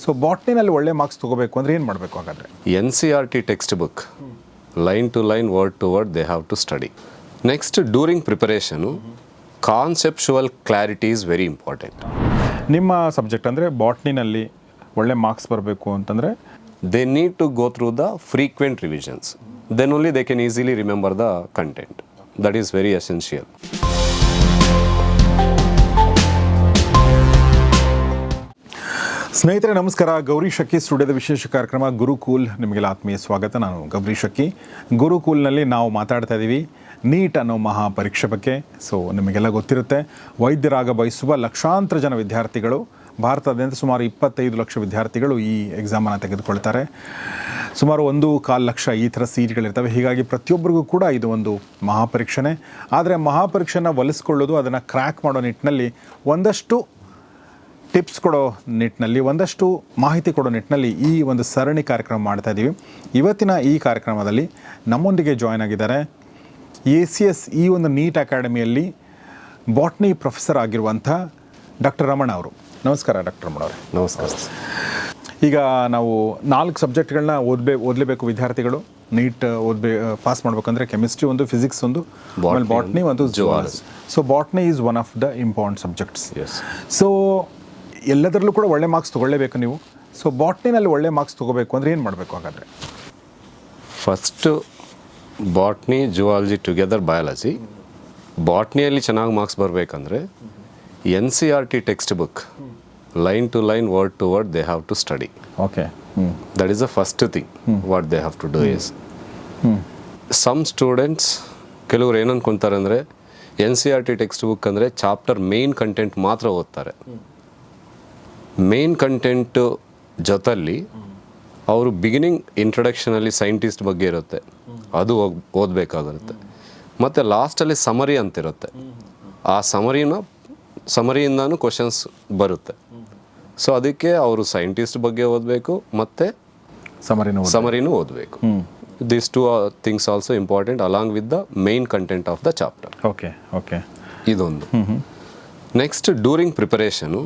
So ಬಾಟ್ನಿನಲ್ಲಿ ಒಳ್ಳೆ marks ತೊಗೋಬೇಕು ಅಂದರೆ ಏನು ಮಾಡಬೇಕು ಹಾಗಾದರೆ? N C R T textbook line to line word to word they have to study next during preparation conceptual clarity is very important ನಿಮ್ಮ subject ಅಂದರೆ ಬಾಟ್ನಿನಲ್ಲಿ ಒಳ್ಳೆ ಮಾರ್ಕ್ಸ್ ಬರಬೇಕು ಅಂತಂದರೆ? They need to go through the frequent revisions then only they can easily remember the content that is very essential ಸ್ನೇಹಿತರೆ, ನಮಸ್ಕಾರ. ಗೌರಿ ಶಕ್ಕಿ ಸ್ಟುಡಿಯೋದ ವಿಶೇಷ ಕಾರ್ಯಕ್ರಮ ಗುರುಕೂಲ್. ನಿಮಗೆಲ್ಲ ಆತ್ಮೀಯ ಸ್ವಾಗತ. ನಾನು ಗೌರಿ ಶಕ್ಕಿ ಗುರುಕೂಲ್ನಲ್ಲಿ ನಾವು ಮಾತಾಡ್ತಾ ಇದ್ದೀವಿ. ನೀಟ್ ಅನ್ನೋ ಮಹಾ ಪರೀಕ್ಷೆ ಬಗ್ಗೆ ಸೊ ನಿಮಗೆಲ್ಲ ಗೊತ್ತಿರುತ್ತೆ. ವೈದ್ಯರಾಗ ಬಯಸುವ ಲಕ್ಷಾಂತರ ಜನ ವಿದ್ಯಾರ್ಥಿಗಳು, ಭಾರತದಾದ್ಯಂತ ಸುಮಾರು ಇಪ್ಪತ್ತೈದು ಲಕ್ಷ ವಿದ್ಯಾರ್ಥಿಗಳು ಈ ಎಕ್ಸಾಮನ್ನು ತೆಗೆದುಕೊಳ್ತಾರೆ. ಸುಮಾರು ಒಂದು ಕಾಲು ಲಕ್ಷ ಈ ಥರ ಸೀಟ್ಗಳಿರ್ತವೆ. ಹೀಗಾಗಿ ಪ್ರತಿಯೊಬ್ಬರಿಗೂ ಕೂಡ ಇದು ಒಂದು ಮಹಾಪರೀಕ್ಷೆನೇ. ಆದರೆ ಮಹಾಪರೀಕ್ಷೆನ ಒಲಿಸ್ಕೊಳ್ಳೋದು, ಅದನ್ನು ಕ್ರ್ಯಾಕ್ ಮಾಡೋ ನಿಟ್ಟಿನಲ್ಲಿ ಒಂದಷ್ಟು ಟಿಪ್ಸ್ ಕೊಡೋ ನಿಟ್ಟಿನಲ್ಲಿ ಒಂದಷ್ಟು ಮಾಹಿತಿ ಕೊಡೋ ನಿಟ್ಟಿನಲ್ಲಿ ಈ ಒಂದು ಸರಣಿ ಕಾರ್ಯಕ್ರಮ ಮಾಡ್ತಾ ಇದ್ದೀವಿ ಇವತ್ತಿನ ಈ ಕಾರ್ಯಕ್ರಮದಲ್ಲಿ ನಮ್ಮೊಂದಿಗೆ ಜಾಯ್ನ್ ಆಗಿದ್ದಾರೆ ಎ ಸಿ ಎಸ್ ಈ ಒಂದು ನೀಟ್ ಅಕಾಡೆಮಿಯಲ್ಲಿ ಬಾಟ್ನಿ ಪ್ರೊಫೆಸರ್ ಆಗಿರುವಂಥ ಡಾಕ್ಟರ್ ರಮಣ ಅವರು. ನಮಸ್ಕಾರ ಡಾಕ್ಟರ್ ರಮಣ ಅವರು. ನಮಸ್ಕಾರ ಈಗ ನಾವು ನಾಲ್ಕು ಸಬ್ಜೆಕ್ಟ್ಗಳನ್ನ ಓದಬೇ ಓದಲೇಬೇಕು ವಿದ್ಯಾರ್ಥಿಗಳು. ನೀಟ್ ಓದಬೇ ಪಾಸ್ ಮಾಡಬೇಕಂದ್ರೆ ಕೆಮಿಸ್ಟ್ರಿ ಒಂದು ಫಿಸಿಕ್ಸ್ ಒಂದು ಆಮೇಲೆ ಬಾಟ್ನಿ ಒಂದು so botany is one of the important subjects so ಎಲ್ಲದರಲ್ಲೂ ಕೂಡ ಒಳ್ಳೆ ಮಾರ್ಕ್ಸ್ ತೊಗೊಳ್ಳೇಬೇಕು ನೀವು. ಸೊ ಬಾಟ್ನಿನಲ್ಲಿ ಒಳ್ಳೆ ಮಾರ್ಕ್ಸ್ ತೊಗೋಬೇಕು ಅಂದರೆ ಏನು ಮಾಡಬೇಕು ಹಾಗಾದರೆ? First botany zoology together biology ಬಾಟ್ನಿಯಲ್ಲಿ ಚೆನ್ನಾಗಿ ಮಾರ್ಕ್ಸ್ ಬರಬೇಕಂದ್ರೆ N C R T textbook line to line word to word they have to study okay that is the first thing what they have to do is some students ಕೆಲವರು ಏನು ಅನ್ಕೊಂತಾರೆ ಅಂದರೆ N C R T textbook ಅಂದರೆ chapter main content ಮಾತ್ರ ಓದ್ತಾರೆ. Main content ಜೊತಲ್ಲಿ ಅವರು beginning ಇಂಟ್ರಡಕ್ಷನಲ್ಲಿ scientist ಬಗ್ಗೆ ಇರುತ್ತೆ. ಅದು ಓದಬೇಕಾಗಿರುತ್ತೆ ಮತ್ತು ಲಾಸ್ಟಲ್ಲಿ ಸಮರಿ ಅಂತಿರುತ್ತೆ. ಆ ಸಮರಿನ ಸಮರಿಯಿಂದನೂ ಕ್ವಶನ್ಸ್ ಬರುತ್ತೆ. ಸೊ ಅದಕ್ಕೆ ಅವರು ಸೈಂಟಿಸ್ಟ್ ಬಗ್ಗೆ ಓದಬೇಕು ಮತ್ತು ಸಮರಿನ ಸಮರಿನೂ ಓದಬೇಕು. This two things also important along with the main content of the chapter okay okay ಇದೊಂದು. Next during preparation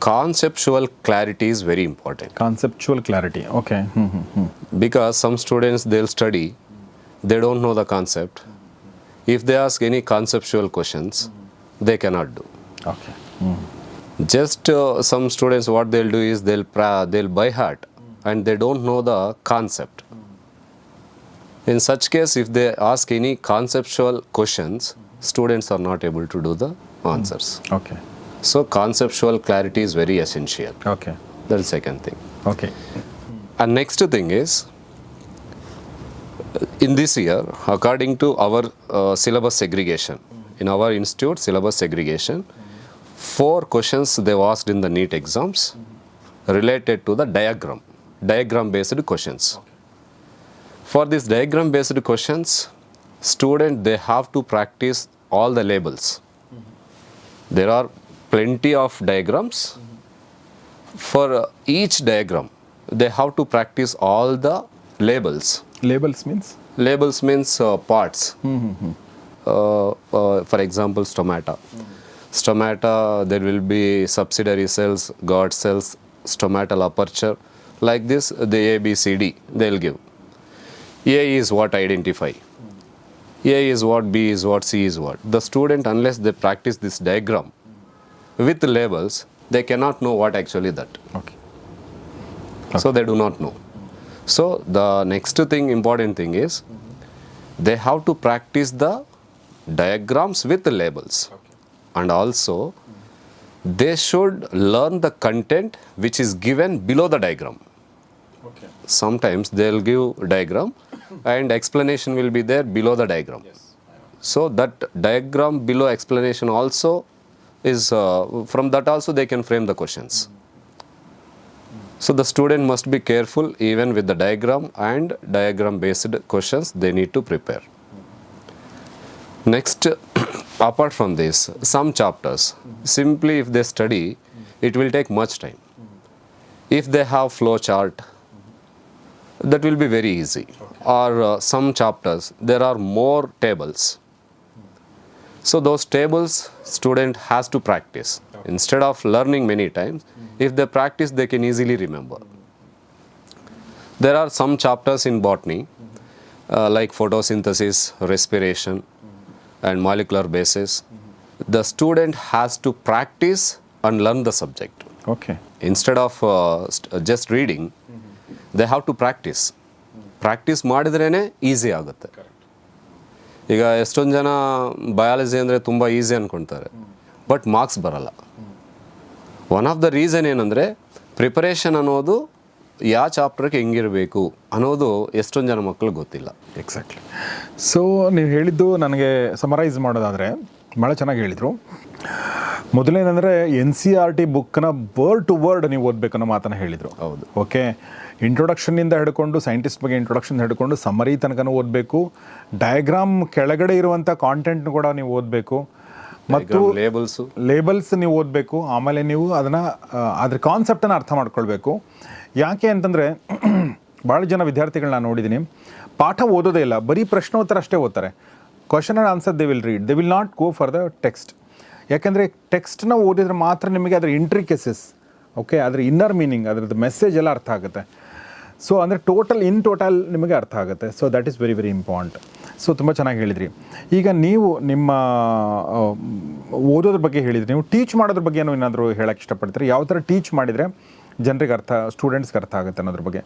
conceptual clarity is very important. Conceptual clarity, okay. Hmm, hmm, hmm. because some students they'll study, they don't know the concept. If they ask any conceptual questions, they cannot do. Okay. Just uh, some students, what they'll do is they'll pra- they'll by heart, and they don't know the concept. In such case, if they ask any conceptual questions, students are not able to do the answers. Okay. So conceptual clarity is very essential. Okay. That's the second thing. Okay. And next thing is, in this year, according to our uh, syllabus segregation, in our institute syllabus segregation, four questions they asked in the NEET exams related to the diagram, diagram based questions. For these diagram based questions, student they have to practice all the labels. There are plenty of diagrams. For uh, each diagram, they have to practice all the labels. Labels means? Labels means uh, parts. Mm-hmm. Uh, uh, for example, stomata. Mm-hmm. Stomata, there will be subsidiary cells, guard cells, stomatal aperture. Like this, the A, B, C, D, they'll give. A is what identify. A is what, B is what, C is what. The student, unless they practice this diagram, with labels, they cannot know what actually that. Okay. okay. So they do not know. So the next thing, important thing is, they have to practice the diagrams with the labels. Okay. And also, they should learn the content which is given below the diagram. Okay. Sometimes they'll give diagram and explanation will be there below the diagram. Yes. So that diagram below explanation also is uh, from that also they can frame the questions. So the student must be careful even with the diagram and diagram based questions they need to prepare. Next apart from this some chapters simply if they study it will take much time. If they have flow chart that will be very easy. Or uh, some chapters there are more tables so those tables student has to practice instead of learning many times If they practice, they can easily remember. There are some chapters in botany, uh, like photosynthesis, respiration, and molecular basis. The student has to practice and learn the subject. Okay Instead of uh, st- just reading, they have to practice. Practice ಮಾಡಿದ್ರೇ easy ಆಗುತ್ತೆ ಈಗ ಎಷ್ಟೊಂದು ಜನ biology ಅಂದರೆ ತುಂಬ easy ಅಂದ್ಕೊಳ್ತಾರೆ but marks ಬರಲ್ಲ. One of the reason ಏನಂದರೆ preparation ಅನ್ನೋದು ಯಾವ ಚಾಪ್ಟರ್ಗೆ ಹೆಂಗಿರಬೇಕು ಅನ್ನೋದು ಎಷ್ಟೊಂದು ಜನ ಮಕ್ಕಳಿಗೆ ಗೊತ್ತಿಲ್ಲ. ಎಕ್ಸಾಕ್ಟ್ಲಿ ಸೊ ನೀವು ಹೇಳಿದ್ದು ನನಗೆ ಸಮರೈಸ್ ಮಾಡೋದಾದರೆ ಭಾಳ ಚೆನ್ನಾಗಿ ಹೇಳಿದರು. ಮೊದಲೇನೆಂದರೆ ಎನ್ ಸಿ ಆರ್ ಟಿ ಬುಕ್ನ ವರ್ಡ್ ಟು ವರ್ಡ್ ನೀವು ಓದಬೇಕನ್ನೋ ಮಾತನ್ನು ಹೇಳಿದರು. ಹೌದು. ಓಕೆ ಇಂಟ್ರೊಡಕ್ಷನ್ನಿಂದ ಹಿಡ್ಕೊಂಡು ಸೈಂಟಿಸ್ಟ್ ಬಗ್ಗೆ ಇಂಟ್ರೊಡಕ್ಷನ್ ಹಿಡ್ಕೊಂಡು ಸಮ್ಮರಿ ತನಕನೂ ಓದಬೇಕು. ಡಯಾಗ್ರಾಮ್ ಕೆಳಗಡೆ ಇರುವಂಥ ಕಾಂಟೆಂಟ್ನ ಕೂಡ ನೀವು ಓದಬೇಕು. ಮತ್ತು ಲೇಬಲ್ಸು ಲೇಬಲ್ಸ್ ನೀವು ಓದಬೇಕು. ಆಮೇಲೆ ನೀವು ಅದನ್ನು ಅದ್ರ ಕಾನ್ಸೆಪ್ಟನ್ನು ಅರ್ಥ ಮಾಡ್ಕೊಳ್ಬೇಕು. ಯಾಕೆ ಅಂತಂದರೆ ಭಾಳ ಜನ ವಿದ್ಯಾರ್ಥಿಗಳನ್ನ ನೋಡಿದ್ದೀನಿ ಪಾಠ ಓದೋದೇ ಇಲ್ಲ ಬರೀ ಪ್ರಶ್ನೋತ್ತರ ಅಷ್ಟೇ ಓದ್ತಾರೆ. Question and answer they will read they will not go for the text ಯಾಕೆಂದರೆ ಟೆಕ್ಸ್ಟ್ನ ಓದಿದ್ರೆ ಮಾತ್ರ ನಿಮಗೆ ಅದರ ಇಂಟ್ರಿಕೆಸಸ್ ಓಕೆ ಅದರ ಇನ್ನರ್ ಮೀನಿಂಗ್ ಅದರದ್ದು ಮೆಸೇಜ್ ಎಲ್ಲ ಅರ್ಥ ಆಗುತ್ತೆ. ಸೊ ಅಂದರೆ ಟೋಟಲ್ ಇನ್ ಟೋಟಲ್ ನಿಮಗೆ ಅರ್ಥ ಆಗುತ್ತೆ. So that is very very important so ತುಂಬ ಚೆನ್ನಾಗಿ ಹೇಳಿದ್ರಿ. ಈಗ ನೀವು ನಿಮ್ಮ ಓದೋದ್ರ ಬಗ್ಗೆ ಹೇಳಿದ್ರಿ. ನೀವು ಟೀಚ್ ಮಾಡೋದ್ರ ಬಗ್ಗೆ ಏನೋ ಏನಾದರೂ ಹೇಳಕ್ಕೆ ಇಷ್ಟಪಡ್ತೀರಿ? ಯಾವ ಥರ ಟೀಚ್ ಮಾಡಿದರೆ ಜನರಿಗೆ ಅರ್ಥ ಸ್ಟೂಡೆಂಟ್ಸ್ಗೆ ಅರ್ಥ ಆಗುತ್ತೆ ಅನ್ನೋದ್ರ ಬಗ್ಗೆ?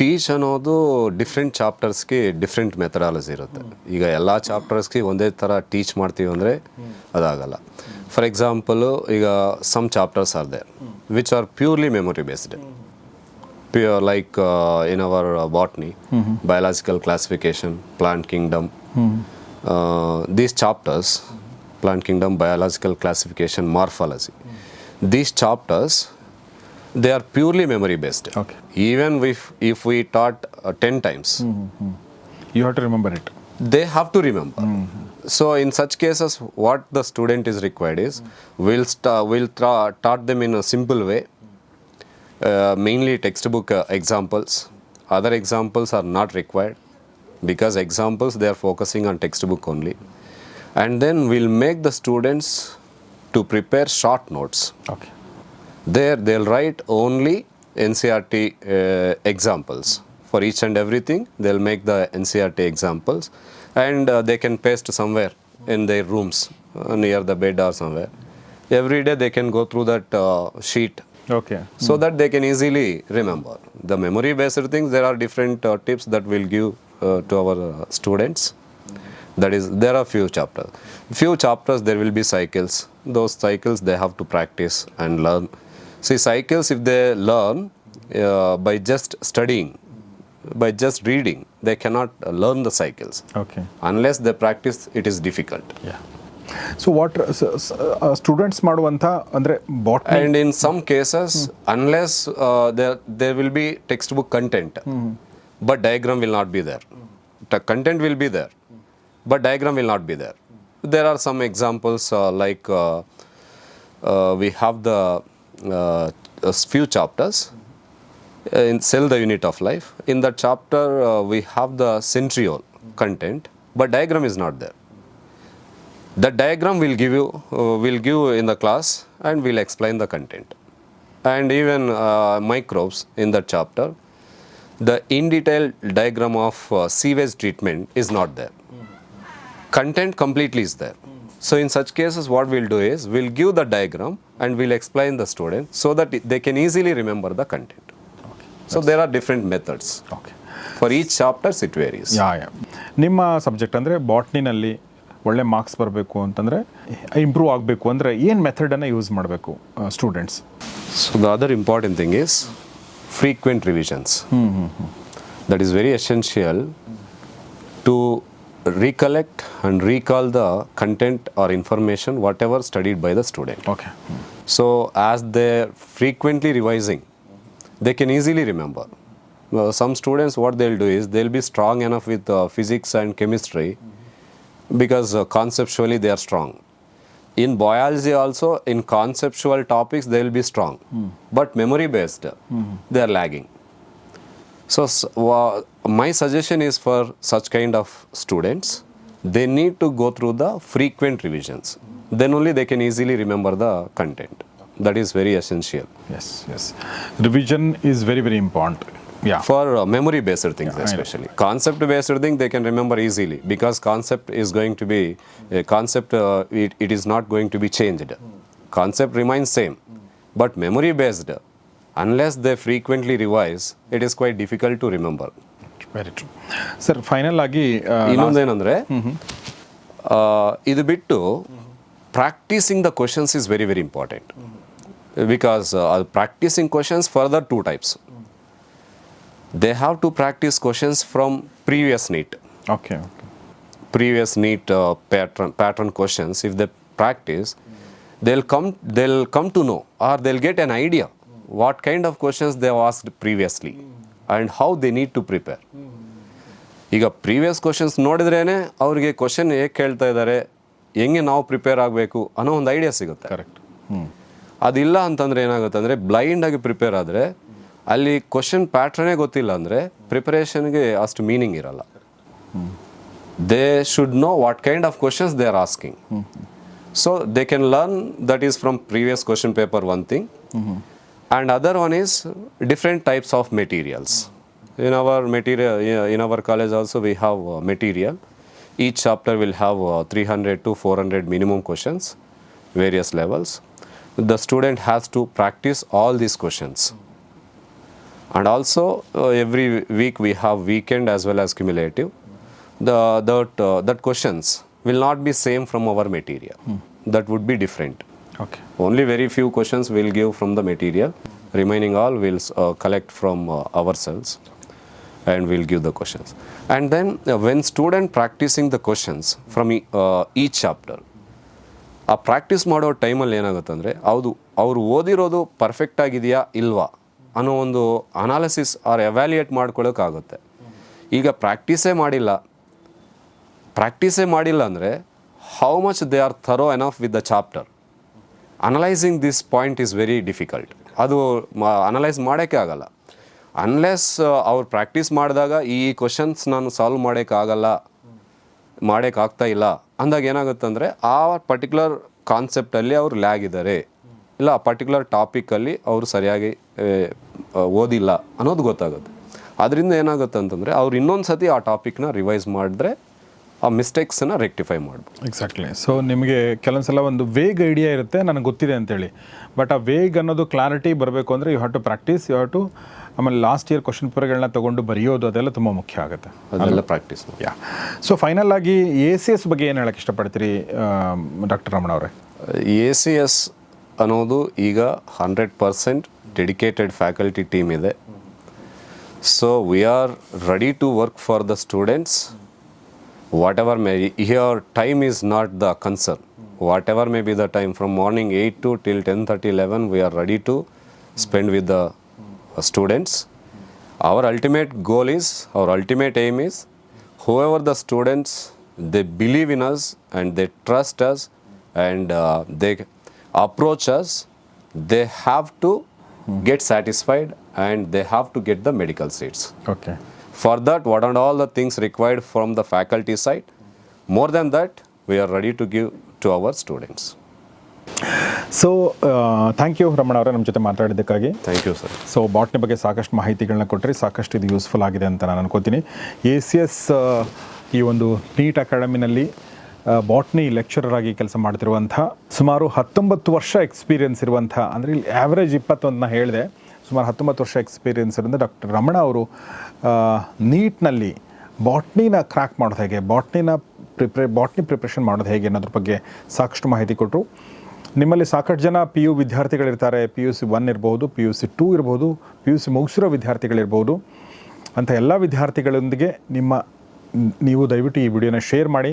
ಟೀಚ್ ಅನ್ನೋದು ಡಿಫ್ರೆಂಟ್ ಚಾಪ್ಟರ್ಸ್ಗೆ ಡಿಫ್ರೆಂಟ್ ಮೆಥಡಾಲಜಿ ಇರುತ್ತೆ. ಈಗ ಎಲ್ಲ ಚಾಪ್ಟರ್ಸ್ಗೆ ಒಂದೇ ಥರ ಟೀಚ್ ಮಾಡ್ತೀವಿ ಅಂದರೆ ಅದಾಗಲ್ಲ. ಫಾರ್ ಎಕ್ಸಾಂಪಲು ಈಗ some chapters are there which are purely memory based pure like uh, in our uh, botany, biological classification, plant kingdom. Uh, these chapters, plant kingdom, biological classification, morphology. These chapters, they are purely memory based. Okay. Even if if we taught uh, ten times, you have to remember it they have to remember. So in such cases, what the student is required is we'll sta- we'll tra- taught them in a simple way, uh, mainly textbook uh, examples. Other examples are not required because examples they are focusing on textbook only, and then we'll make the students to prepare short notes. Okay There they'll write only NCRT uh, examples. For each and everything, they'll make the NCRT examples and uh, they can paste somewhere in their rooms uh, near the bed or somewhere. Every day they can go through that uh, sheet okay so that they can easily remember. The memory based things, there are different uh, tips that we'll give uh, to our uh, students. That is, there are few chapters. Few chapters there will be cycles. Those cycles they have to practice and learn. See, cycles if they learn uh, by just studying, by just reading, they cannot uh, learn the cycles. Okay Unless they practice, it is difficult. So what students ಮಾಡುವಂಥ ಅಂದರೆ but And in some cases, unless uh, there there will be textbook content, but diagram will not be there. The content will be there, but diagram will not be there. There are some examples uh, like uh, uh, in Cell the Unit of Life. In that chapter, uh, we have the centriole content, but diagram is not there. The diagram will give you uh, will give in the class and we will explain the content. And even uh, microbes in that chapter, the in detail diagram of uh, sewage treatment is not there. Content completely is there. So in such cases, what we'll do is we'll give the diagram and we'll explain the student so that they can easily remember the content. So there are different methods. Okay For each chapter, it varies. Yeah yeah ನಿಮ್ಮ subject ಅಂದರೆ ಬಾಟ್ನಿನಲ್ಲಿ ಒಳ್ಳೆ marks ಬರಬೇಕು ಅಂತಂದರೆ improve ಆಗಬೇಕು ಅಂದರೆ ಏನು ಮೆಥಡನ್ನು ಯೂಸ್ ಮಾಡಬೇಕು students So the other important thing is frequent revisions. That is very essential to recollect and recall the content or information whatever studied by the student. okay So as they're frequently revising, they can easily remember. Uh, some students, what they'll do is they'll be strong enough with uh, physics and chemistry because uh, conceptually they are strong. In biology also, in conceptual topics, they will be strong, but memory based, they are lagging. So, wa- my suggestion is for such kind of students, they need to go through the frequent revisions. Then only they can easily remember the content that is very essential is is revision is very very important yeah for uh, memory based things especially concept based thing they can remember easily because concept is going to be a concept uh, it, it is not going to be changed concept remains same but memory based unless they frequently revise it is quite difficult to remember very true sir final ಆಗಿ ಆ, ಇನ್ನೊಂದೇನಂದ್ರೆ ಆ, ಇದು ಬಿಟ್ಟು practising the questions is very very important Because questions further two types. They have to practice questions from previous NEET. Okay. okay. previous NEET uh, pattern pattern questions if they practice they'll come they'll come to know or they'll get an idea what kind of questions they have asked previously and how they need to prepare ಈಗ previous questions ನೋಡಿದ್ರೇ ಅವ್ರಿಗೆ question ಹೇಗೆ ಕೇಳ್ತಾ ಇದ್ದಾರೆ ಹೆಂಗೆ ನಾವು prepare ಆಗಬೇಕು ಅನ್ನೋ ಒಂದು ಐಡಿಯಾ ಸಿಗುತ್ತೆ ಕರೆಕ್ಟ್ ಅದಿಲ್ಲ ಅಂತಂದ್ರೆ ಏನಾಗುತ್ತೆ ಅಂದರೆ ಬ್ಲೈಂಡಾಗಿ ಪ್ರಿಪೇರ್ ಆದರೆ ಅಲ್ಲಿ ಕ್ವಶನ್ ಪ್ಯಾಟ್ರನೇ ಗೊತ್ತಿಲ್ಲ ಅಂದರೆ ಪ್ರಿಪರೇಷನ್ಗೆ ಅಷ್ಟು ಮೀನಿಂಗ್ ಇರಲ್ಲ. They should know what kind of questions they are asking so they can learn that is from previous question paper one thing and other one is different types of materials in our material in our college also we have material each chapter will have three hundred to four hundred minimum questions various levels. The student has to practice all these questions. And also, uh, every week we have weekend as well as cumulative. The, that, uh, that questions will not be same from our material. That would be different. Okay Only very few questions we'll give from the material. Remaining all we'll uh, collect from uh, ourselves and we'll give the questions. And then uh, when student practicing the questions from e- uh, each chapter, ಆ practice ಮಾಡೋ ಟೈಮಲ್ಲಿ ಏನಾಗುತ್ತೆ ಅಂದರೆ ಹೌದು, ಅವರು ಓದಿರೋದು perfect ಆಗಿದೆಯಾ ಇಲ್ವಾ ಅನ್ನೋ ಒಂದು ಅನಾಲಿಸಿಸ್ ಆರ್ ಎವ್ಯಾಲ್ಯೂಯೇಟ್ ಮಾಡ್ಕೊಳ್ಳೋಕ್ಕಾಗುತ್ತೆ ಈಗ ಪ್ರಾಕ್ಟೀಸೇ ಮಾಡಿಲ್ಲ ಪ್ರಾಕ್ಟೀಸೇ ಮಾಡಿಲ್ಲ ಅಂದರೆ how much they are thorough enough with the chapter analysing this point is very difficult ಅದು ಅನಲೈಸ್ ಮಾಡೋಕ್ಕೆ ಆಗಲ್ಲ. ಅನ್ಲೆಸ್ ಅವ್ರು ಪ್ರಾಕ್ಟೀಸ್ ಮಾಡಿದಾಗ ಈ ಕ್ವಶನ್ಸ್ ನಾನು ಸಾಲ್ವ್ ಮಾಡೋಕ್ಕಾಗಲ್ಲ ಮಾಡೋಕ್ಕಾಗ್ತಾ ಇಲ್ಲ. ಅಂದಾಗ ಏನಾಗುತ್ತೆ ಅಂದರೆ ಆ ಪರ್ಟಿಕ್ಯುಲರ್ ಕಾನ್ಸೆಪ್ಟಲ್ಲಿ ಅವರು ಲ್ಯಾಗ್ ಇದ್ದಾರೆ ಇಲ್ಲ, ಆ ಪರ್ಟಿಕ್ಯುಲರ್ ಟಾಪಿಕಲ್ಲಿ ಅವರು ಸರಿಯಾಗಿ ಓದಿಲ್ಲ ಅನ್ನೋದು ಗೊತ್ತಾಗುತ್ತೆ. ಅದರಿಂದ ಏನಾಗುತ್ತೆ ಅಂತಂದರೆ ಅವ್ರು ಇನ್ನೊಂದು ಸತಿ ಆ ಟಾಪಿಕ್ನ ರಿವೈಸ್ ಮಾಡಿದ್ರೆ ಆ ಮಿಸ್ಟೇಕ್ಸನ್ನು ರೆಕ್ಟಿಫೈ ಮಾಡ್ಬೋದು. ಎಕ್ಸಾಕ್ಟ್ಲಿ ಸೊ ನಿಮಗೆ ಕೆಲವೊಂದು ಸಲ ಒಂದು ವೇಗ್ ಐಡಿಯಾ ಇರುತ್ತೆ ನನಗೆ ಗೊತ್ತಿದೆ ಅಂತೇಳಿ. ಬಟ್ ಆ ವೇಗ್ ಅನ್ನೋದು ಕ್ಲಾರಿಟಿ ಬರಬೇಕು ಅಂದರೆ you have to practice you have to ಆಮೇಲೆ ಲಾಸ್ಟ್ ಇಯರ್ ಕ್ವಶನ್ ಪೇಪರ್ಗಳನ್ನ ತೊಗೊಂಡು ಬರೆಯೋದು ಅದೆಲ್ಲ ತುಂಬ ಮುಖ್ಯ ಆಗುತ್ತೆ. ಅದೆಲ್ಲ ಪ್ರಾಕ್ಟೀಸ್ ಯಾ ಸೊ ಫೈನಲ್ ಆಗಿ ಎ ಸಿ ಎಸ್ ಬಗ್ಗೆ ಏನು ಹೇಳಕ್ಕೆ ಇಷ್ಟಪಡ್ತೀರಿ ಡಾಕ್ಟರ್ ರಮಣ ಅವರೇ? ಎ ಸಿ ಎಸ್ ಅನ್ನೋದು ಈಗ hundred percent dedicated faculty team ಇದೆ. So we are ready to work for the students whatever may here time is not the concern. Whatever may be the time from morning 8 to till 10 30 11 we are ready to spend with the students. Our ultimate goal is our ultimate aim is whoever the students they believe in us and they trust us and uh, they approach us they have to get satisfied and they have to get the medical seats. Okay. For that what are all the things required from the faculty side? More than that we are ready to give to our students. So thank you Ramana ಅವರೇ ನಮ್ಮ ಜೊತೆ ಮಾತಾಡಿದ್ದಕ್ಕಾಗಿ. Thank you sir so botany ಬಗ್ಗೆ ಸಾಕಷ್ಟು ಮಾಹಿತಿಗಳನ್ನ ಕೊಟ್ಟರೆ ಸಾಕಷ್ಟು ಇದು useful ಆಗಿದೆ ಅಂತ ನಾನು ಅನ್ಕೋತೀನಿ. ಎ ಸಿ ಎಸ್ ಈ ಒಂದು ನೀಟ್ ಅಕಾಡೆಮಿನಲ್ಲಿ ಬಾಟ್ನಿ ಲೆಕ್ಚರರ್ ಆಗಿ ಕೆಲಸ ಮಾಡ್ತಿರುವಂಥ ಸುಮಾರು ಹತ್ತೊಂಬತ್ತು ವರ್ಷ ಎಕ್ಸ್ಪೀರಿಯನ್ಸ್ ಇರುವಂಥ ಅಂದರೆ ಇಲ್ಲಿ ಆ್ಯಾವ್ರೇಜ್ ಇಪ್ಪತ್ತೊಂದನ್ನ ಹೇಳಿದೆ. ಸುಮಾರು ಹತ್ತೊಂಬತ್ತು ವರ್ಷ ಎಕ್ಸ್ಪೀರಿಯನ್ಸ್ ಇರೋದ್ರಿಂದ ಡಾಕ್ಟರ್ ರಮಣ ಅವರು ನೀಟ್ನಲ್ಲಿ ಬಾಟ್ನಿನ ಕ್ರ್ಯಾಕ್ ಮಾಡೋದು ಹೇಗೆ, ಬಾಟ್ನಿನ ಪ್ರಿಪ್ರೇ ಬಾಟ್ನಿ ಪ್ರಿಪ್ರೇಷನ್ ಮಾಡೋದು ಹೇಗೆ ಅನ್ನೋದ್ರ ಬಗ್ಗೆ ಸಾಕಷ್ಟು ಮಾಹಿತಿ ಕೊಟ್ಟರು. ನಿಮ್ಮಲ್ಲಿ ಸಾಕಷ್ಟು ಜನ ಪಿ ಯು ವಿದ್ಯಾರ್ಥಿಗಳಿರ್ತಾರೆ ಪಿ ಯು ಸಿ ಒನ್ ಇರ್ಬೋದು ಪಿ ಯು ಸಿ ಟೂ ಇರ್ಬೋದು ಪಿ ಯು ಸಿ ಮುಗಿಸಿರೋ ವಿದ್ಯಾರ್ಥಿಗಳಿರ್ಬೋದು. ಅಂಥ ಎಲ್ಲ ವಿದ್ಯಾರ್ಥಿಗಳೊಂದಿಗೆ ನಿಮ್ಮ, ನೀವು ದಯವಿಟ್ಟು ಈ ವಿಡಿಯೋನ ಶೇರ್ ಮಾಡಿ.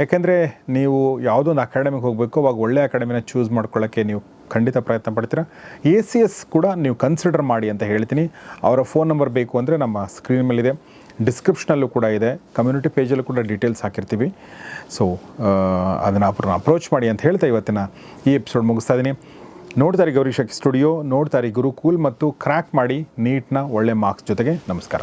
ಯಾಕೆಂದರೆ ನೀವು ಯಾವುದೊಂದು ಅಕಾಡೆಮಿಗೆ ಹೋಗಬೇಕು, ಅವಾಗ ಒಳ್ಳೆ ಅಕಾಡೆಮಿನ ಚೂಸ್ ಮಾಡ್ಕೊಳ್ಳೋಕ್ಕೆ ನೀವು ಖಂಡಿತ ಪ್ರಯತ್ನ ಪಡ್ತೀರಾ? ಎ ಸಿ ಎಸ್ ಕೂಡ ನೀವು ಕನ್ಸಿಡರ್ ಮಾಡಿ ಅಂತ ಹೇಳ್ತೀನಿ. ಅವರ ಫೋನ್ ನಂಬರ್ ಬೇಕು ಅಂದರೆ ನಮ್ಮ ಸ್ಕ್ರೀನ್ ಮೇಲಿದೆ. ಡಿಸ್ಕ್ರಿಪ್ಷನಲ್ಲೂ ಕೂಡ ಇದೆ. ಕಮ್ಯುನಿಟಿ ಪೇಜಲ್ಲೂ ಕೂಡ ಡೀಟೇಲ್ಸ್ ಹಾಕಿರ್ತೀವಿ. ಸೊ ಅದನ್ನು ಅವ್ರನ್ನ ಅಪ್ರೋಚ್ ಮಾಡಿ ಅಂತ ಹೇಳ್ತಾ ಇವತ್ತಿನ ಈ ಎಪಿಸೋಡ್ ಮುಗಿಸ್ತಾ ಇದ್ದೀನಿ ನೋಡ್ತಾರೆ ಗೌರಿ ಶಕ್ತಿ ಸ್ಟುಡಿಯೋ ನೋಡ್ತಾರೆ ಗುರುಕೂಲ್ ಮತ್ತು ಕ್ರ್ಯಾಕ್ ಮಾಡಿ ನೀಟ್ನ ಒಳ್ಳೆ ಮಾರ್ಕ್ಸ್ ಜೊತೆಗೆ ನಮಸ್ಕಾರ.